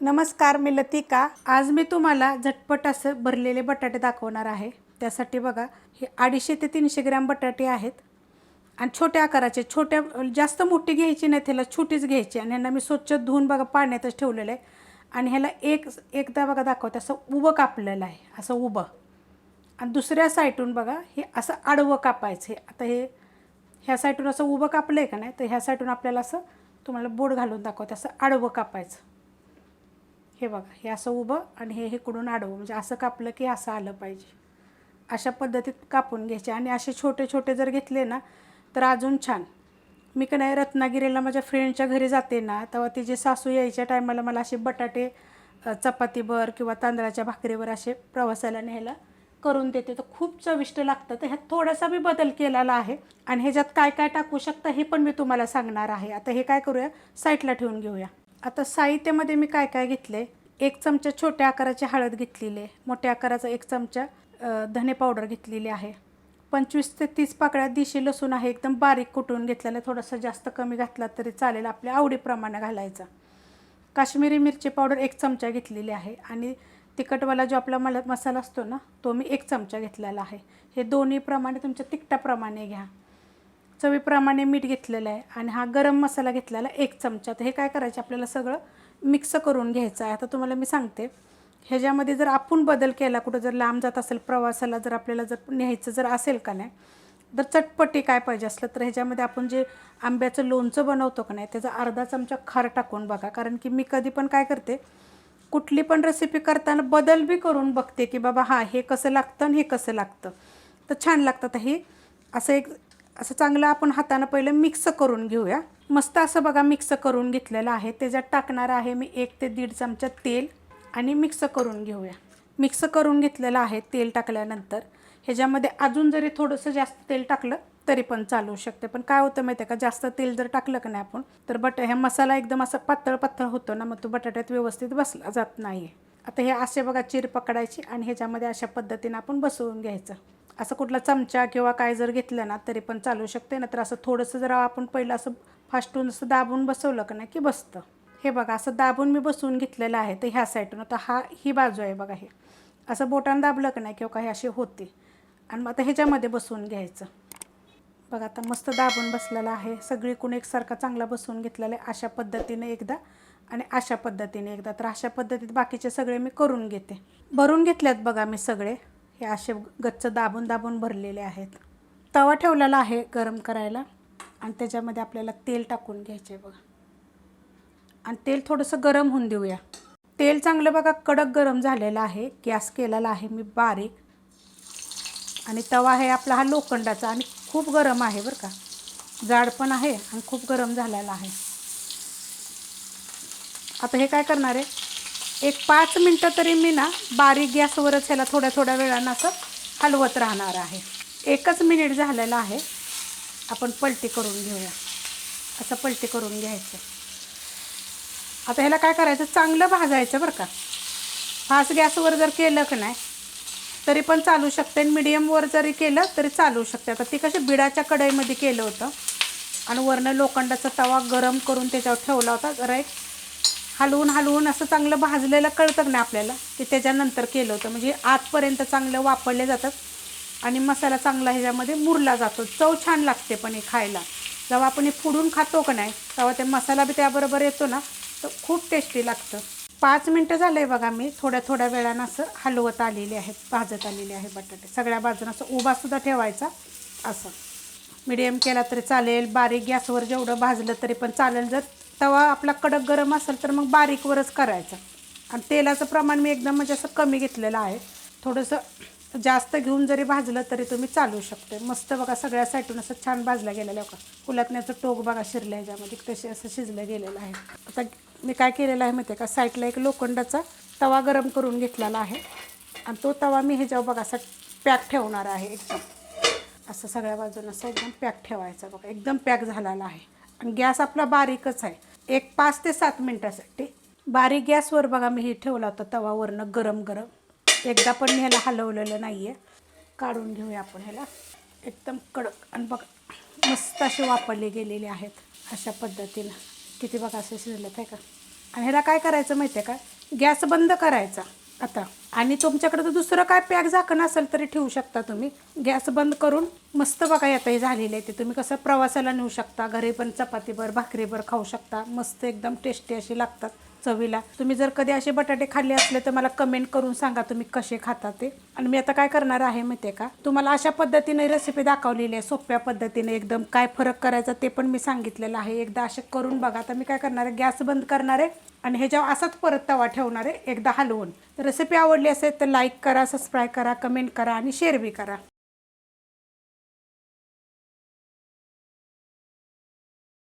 नमस्कार मी लतिका. आज मी तुम्हाला झटपट असं भरलेले बटाटे दाखवणार आहे. त्यासाठी बघा हे अडीचशे ते तीनशे ग्रॅम बटाटे आहेत. आणि छोट्या आकाराचे छोट्या जास्त मोठी घ्यायची नाही त्याला छोटीच घ्यायची. आणि ह्यांना मी स्वच्छ धुवून बघा पाण्यातच ठेवलेलं आहे. आणि ह्याला एक एकदा बघा दाखवते असं उभं कापलेलं आहे असं उभं. आणि दुसऱ्या साईडून बघा हे असं आडवं कापायचं हे आता हे ह्या साईडून असं उभं कापलं आहे का नाही तर ह्या साईडून आपल्याला असं तुम्हाला बोट घालून दाखवते असं आडवं कापायचं. हे बघा हे असं उभं आणि हे इकडून आडवं म्हणजे असं कापलं की असं आलं पाहिजे. अशा पद्धतीत कापून घ्यायचे आणि असे छोटे छोटे जर घेतले ना तर अजून छान. मी का नाही रत्नागिरीला माझ्या फ्रेंडच्या घरी जाते ना तेव्हा तिचे सासू यायच्या टायमाला मला असे बटाटे चपातीवर किंवा तांदळाच्या भाकरीवर असे प्रवासाला न्यायला करून देते. तर खूप चविष्ट लागतं. तर ह्यात थोडासा मी बदल केलेला आहे. आणि ह्याच्यात काय काय टाकू शकता हे पण मी तुम्हाला सांगणार आहे. आता हे काय करूया? साईडला ठेवून घेऊया. आता साहित्यामध्ये मी काय काय घेतले? एक चमचा छोट्या आकाराची हळद घेतलेली आहे. मोठ्या आकाराचा एक चमचा धने पावडर घेतलेली आहे. पंचवीस ते तीस पाकळ्या दिशी लसूण आहे. एकदम बारीक कुटून घेतलेला आहे. थोडासा जास्त कमी घातला तरी चालेल आपल्या आवडीप्रमाणे घालायचा. काश्मीरी मिरची पावडर एक चमचा घेतलेली आहे. आणि तिखटवाला जो आपला मला मसाला असतो ना तो मी एक चमचा घेतलेला आहे. हे दोन्ही प्रमाणे तुमच्या तिखटाप्रमाणे घ्या. चवीप्रमाणे मीठ घेतलेलं आहे आणि हा गरम मसाला घेतलेला एक चमचा. तर हे काय करायचं? आपल्याला सगळं मिक्स करून घ्यायचं आहे. आता तुम्हाला मी सांगते. ह्याच्यामध्ये जर आपण बदल केला कुठं जर लांब जात असेल प्रवासाला जर आपल्याला जर न्यायचं जर असेल का नाही तर चटपटी काय पाहिजे असलं तर ह्याच्यामध्ये आपण जे आंब्याचं लोणचं बनवतो का नाही त्याचा अर्धा चमचा खार टाकून बघा. कारण की मी कधी पण काय करते कुठली पण रेसिपी करताना बदल बी करून बघते की बाबा हां हे कसं लागतं आणि हे कसं लागतं. तर छान लागतं तर हे असं एक असं चांगलं आपण हातानं पहिलं मिक्स करून घेऊया. मस्त असं बघा मिक्स करून घेतलेलं आहे. त्याच्यात टाकणार आहे मी एक ते दीड चमचा तेल आणि मिक्स करून घेऊया. मिक्स करून घेतलेलं आहे तेल टाकल्यानंतर. ह्याच्यामध्ये अजून जरी थोडंसं जास्त तेल टाकलं तरी पण चालू शकते. पण काय होतं माहिती आहे का? जास्त तेल जर टाकलं का नाही आपण तर बट ह्या मसाला एकदम असा पातळ पातळ होतो ना मग तो बटाट्यात व्यवस्थित बसला जात नाही आता हे असे बघा चिर पकडायची आणि ह्याच्यामध्ये अशा पद्धतीने आपण बसवून घ्यायचं. असं कुठला चमचा किंवा काय जर घेतलं ना तरी पण चालू शकते. ना तर असं थोडंसं जर आपण पहिलं असं फास्टून असं दाबून बसवलं का नाही की बसतं. हे बघा असं दाबून मी बसवून घेतलेलं आहे तर ह्या साईडून. आता हा ही बाजू आहे बघा हे. असं बोटानं दाबलं का नाही किंवा काही असे होते. आणि मग आता ह्याच्यामध्ये बसवून घ्यायचं. बघा आता मस्त दाबून बसलेला आहे. सगळीकडून एकसारखा चांगला बसवून घेतलेला आहे. अशा पद्धतीने एकदा आणि अशा पद्धतीने एकदा. तर अशा पद्धतीत बाकीचे सगळे मी करून घेते. भरून घेतल्यात बघा मी सगळे. हे असे गच्च दाबून दाबून भरलेले आहेत. तवा ठेवलेला आहे गरम करायला आणि त्याच्यामध्ये आपल्याला तेल टाकून घ्यायचे बघा. आणि तेल थोडंसं गरम होऊन देऊया. तेल चांगलं बघा कडक गरम झालेलं आहे. गॅस केलेला आहे मी बारीक. आणि तवा आहे आपला हा लोखंडाचा आणि खूप गरम आहे बरं का. जाड पण आहे आणि खूप गरम झालेला आहे. आता हे काय करणार आहे? एक पाच मिनटं तरी मी ना बारीक गॅसवरच ह्याला थोड्या थोड्या वेळानं असं हलवत राहणार आहे. एकच मिनिट झालेलं आहे. आपण पलटी करून घेऊया. असं पलटी करून घ्यायचं. आता ह्याला काय करायचं? चांगलं भाजायचं बरं का. फास्ट गॅसवर जर केलं का नाही तरी पण चालू शकते. आणि मिडियमवर जरी केलं तरी चालू शकते. आता ती कशी बिडाच्या कढईमध्ये केलं होतं. आणि वरनं लोखंडाचा तवा गरम करून त्याच्यावर ठेवला होता. जरा एक हलवून हलवून असं चांगलं भाजलेलं कळतं ना आपल्याला? की त्याच्यानंतर केलं होतं. म्हणजे आतपर्यंत चांगलं वापरले जातात आणि मसाला चांगला ह्याच्यामध्ये मुरला जातो. चव छान लागते पण हे खायला. जेव्हा आपण हे फुडून खातो का नाही तेव्हा ते मसाला बी त्याबरोबर येतो ना तर खूप टेस्टी लागतं. पाच मिनटं झालं आहे बघा मी. थोड्या थोड्या वेळानं असं हलवत आलेले आहेत भाजत आलेले आहे बटाटे. सगळ्या बाजूनं असं उभासुद्धा ठेवायचा. असं. मिडियम केला तरी चालेल. बारीक गॅसवर जेवढं भाजलं तरी पण चालेल. जर तवा आपला कडक गरम असेल तर मग बारीकवरच करायचं. आणि तेलाचं प्रमाण मी एकदम म्हणजे असं कमी घेतलेलं आहे. थोडंसं जास्त घेऊन जरी भाजलं तरी तुम्ही चालू शकते. मस्त बघा सगळ्या साईडून असं छान भाजलं गेलेलं आहे कुलातण्याचं टोक बघा शिरलं आहे ज्यामध्ये तसे असं शिजलं गेलेलं आहे. आता मी काय केलेलं आहे माहिती आहे का? साईडला एक लोखंडाचा तवा गरम करून घेतलेला आहे. आणि तो तवा मी ह्याच्यावर बघा असा पॅक ठेवणार आहे एकदम. असं सगळ्या बाजूनं असं एकदम पॅक ठेवायचा बघा. एकदम पॅक झालेला आहे. आणि गॅस आपला बारीकच आहे. एक पाच ते सात मिनटासाठी. बारीक गॅसवर बघा मी हे ठेवला होता तवावरनं गरम गरम. एकदा पण मी ह्याला हलवलेलं नाही आहे काढून घेऊया आपण ह्याला. एकदम कडक. आणि बघा मस्त असे वापरले गेलेले आहेत अशा पद्धतीनं. किती बघा असे शिजलेत आहे का? आणि ह्याला काय करायचं माहिती आहे का? गॅस बंद करायचा. आता. आणि तुमच्याकडे तर दुसरं काय पॅक झाकण असेल तरी ठेवू शकता तुम्ही. गॅस बंद करून मस्त बघा आता हे झालेलं आहे ते. तुम्ही कसं प्रवासाला नेऊ शकता घरी पण चपातीभर भाकरीभर खाऊ शकता. मस्त एकदम टेस्टी अशी लागतात. चवीला. तुम्ही जर कधी असे बटाटे खाल्ले असले तर मला कमेंट करून सांगा तुम्ही कसे खाता ते. आणि मी आता काय करणार आहे माहिती आहे का? तुम्हाला अशा पद्धतीने रेसिपी दाखवलेली आहे सोप्या पद्धतीने एकदम काय फरक करायचा ते पण मी सांगितलेलं आहे. एकदा असे करून बघा. आता मी काय करणार आहे गॅस बंद करणार आहे आणि ह्याच्यावर असाच परत तवा ठेवणार आहे एकदा हलवून. रेसिपी आवडली असेल तर लाईक करा सबस्क्राईब करा कमेंट करा आणि शेअर बी करा.